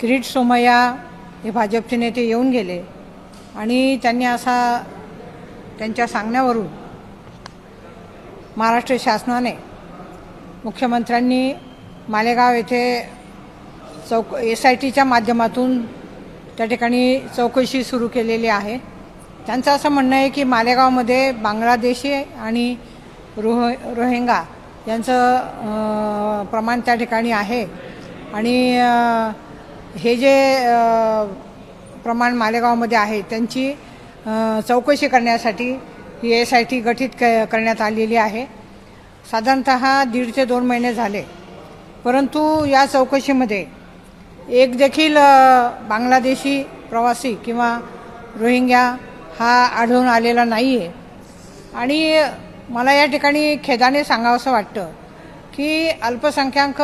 किरीट सोमय्या हे भाजपचे नेते येऊन गेले आणि त्यांनी असा त्यांच्या सांगण्यावरून महाराष्ट्र शासनाने मुख्यमंत्र्यांनी मालेगाव येथे चौक एस आय टीच्या माध्यमातून त्या ठिकाणी चौकशी सुरू केलेली आहे. त्यांचं असं म्हणणं आहे की मालेगावमध्ये बांगलादेशी आणि रोह रोहिंगा यांचं प्रमाण त्या ठिकाणी आहे. आणि हे जे प्रमाण मालेगावमध्ये आहे त्यांची चौकशी करण्यासाठी ही एस आय टी गठीत क करण्यात आलेली आहे. साधारणत दीड ते दोन महिने झाले. परंतु या चौकशीमध्ये एक देखील बांगलादेशी प्रवासी किंवा रोहिंग्या हा आढळून आलेला नाही आहे आणि मला या ठिकाणी खेदाने सांगावंसं वाटतं की अल्पसंख्याक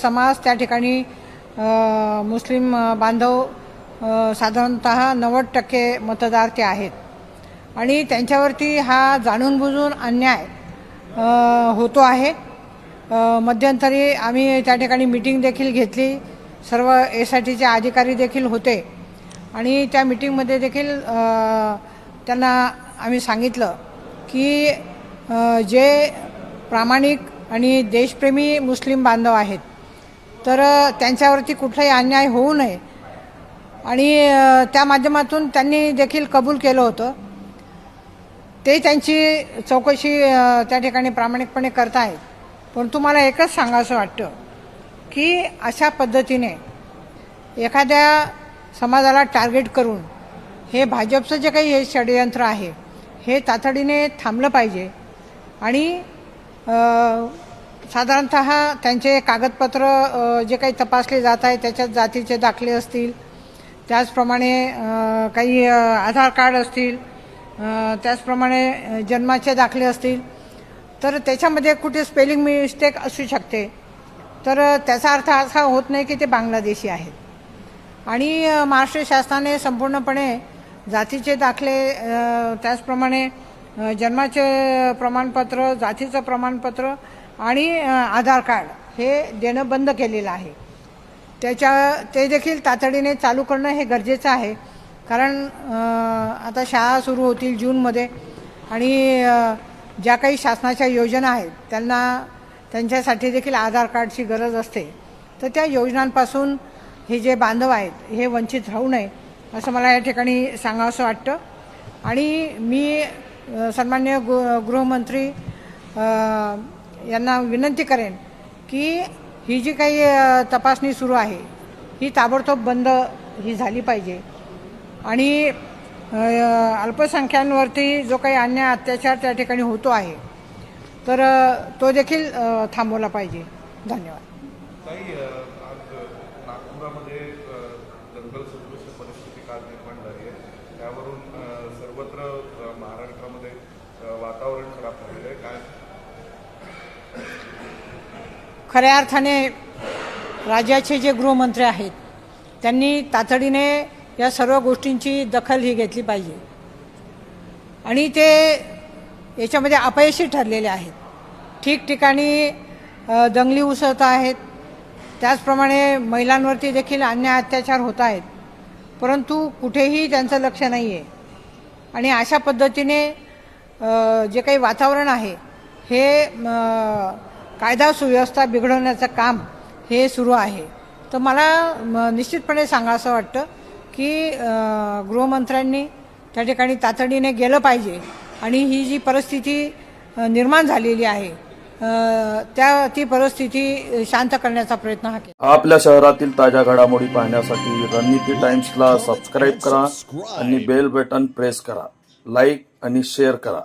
समाज त्या ठिकाणी मुस्लिम बांधव साधारणत नव्वद टक्के मतदार ते आहेत. आणि त्यांच्यावरती हा जाणून बुजून अन्याय होतो आहे. मध्यंतरी आम्ही त्या ठिकाणी मिटिंग देखील घेतली. सर्व एस आय टीचे अधिकारी देखील होते. आणि त्या मिटिंगमध्ये देखील त्यांना आम्ही सांगितलं की जे प्रामाणिक आणि देशप्रेमी मुस्लिम बांधव आहेत तर त्यांच्यावरती कुठलाही अन्याय होऊ नये. आणि त्या माध्यमातून त्यांनी देखील कबूल केलं होतं. ते त्यांची चौकशी त्या ठिकाणी प्रामाणिकपणे करत आहेत परंतु मला एकच सांगावंसं वाटतं की अशा पद्धतीने एखाद्या समाजाला टार्गेट करून हे भाजपचं जे काही हे षडयंत्र आहे हे तातडीने थांबलं पाहिजे. आणि साधारणत त्यांचे कागदपत्र जे काही तपासले जात आहे त्याच्यात जातीचे दाखले असतील. त्याचप्रमाणे काही आधार कार्ड असतील. त्याचप्रमाणे जन्माचे दाखले असतील. तर त्याच्यामध्ये कुठे स्पेलिंग मिस्टेक असू शकते. तर त्याचा अर्थ असा होत नाही की ते बांगलादेशी आहेत. आणि महाराष्ट्र शासनाने संपूर्णपणे जातीचे दाखले त्याचप्रमाणे जन्माचे प्रमाणपत्र जातीचं प्रमाणपत्र आणि आधार कार्ड हे देणं बंद केलेलं आहे. त्याच्या ते देखील तातडीने चालू करणं हे गरजेचं आहे. कारण आता शाळा सुरू होतील जूनमध्ये आणि ज्या काही शासनाच्या योजना आहेत त्यांना त्यांच्यासाठी देखील आधार कार्डची गरज असते. तर त्या योजनांपासून हे जे बांधव आहेत हे वंचित राहू नये असं मला या ठिकाणी सांगावंसं वाटतं. आणि मी सन्मान्य गृह गृहमंत्री यांना विनंती करेन की ही जी काही तपासणी सुरू आहे ही ताबडतोब बंद ही झाली पाहिजे. आणि अल्पसंख्यांवरती जो काही अन्याय अत्याचार त्या ठिकाणी होतो आहे तर तो देखील थांबवला पाहिजे. धन्यवाद. नागपुरामध्ये दंगल सदृश परिस्थिती काल निर्माण झाली आहे. त्यावरून सर्वत्र महाराष्ट्रामध्ये वातावरण खराब झालेलं आहे. काय? खऱ्या अर्थाने राज्याचे जे गृहमंत्री आहेत त्यांनी तातडीने या सर्व गोष्टींची दखल ही घेतली पाहिजे. आणि ते याच्यामध्ये अपयशी ठरलेले आहेत. ठिकठिकाणी दंगली उसळत आहेत. त्याचप्रमाणे महिलांवरती देखील अन्य अत्याचार होत आहेत. परंतु कुठेही त्यांचं लक्ष नाही आहे आणि अशा पद्धतीने जे काही वातावरण आहे हे कायदा सुव्यवस्था बिघडवण्याचं काम हे सुरू आहे. तर मला म, निश्चितपणे असं वाटतं की गृहमंत्र्यांनी त्या ठिकाणी तातडीने गेलं पाहिजे. आणि ही जी परिस्थिती निर्माण झालेली आहे त्या ती परिस्थिती शांत करण्याचा प्रयत्न हा केला. आपल्या शहरातील ताज्या घडामोडी पाहण्यासाठी रणनीती टाइम्सला सबस्क्राईब करा आणि बेल बटन प्रेस करा. लाईक आणि शेअर करा.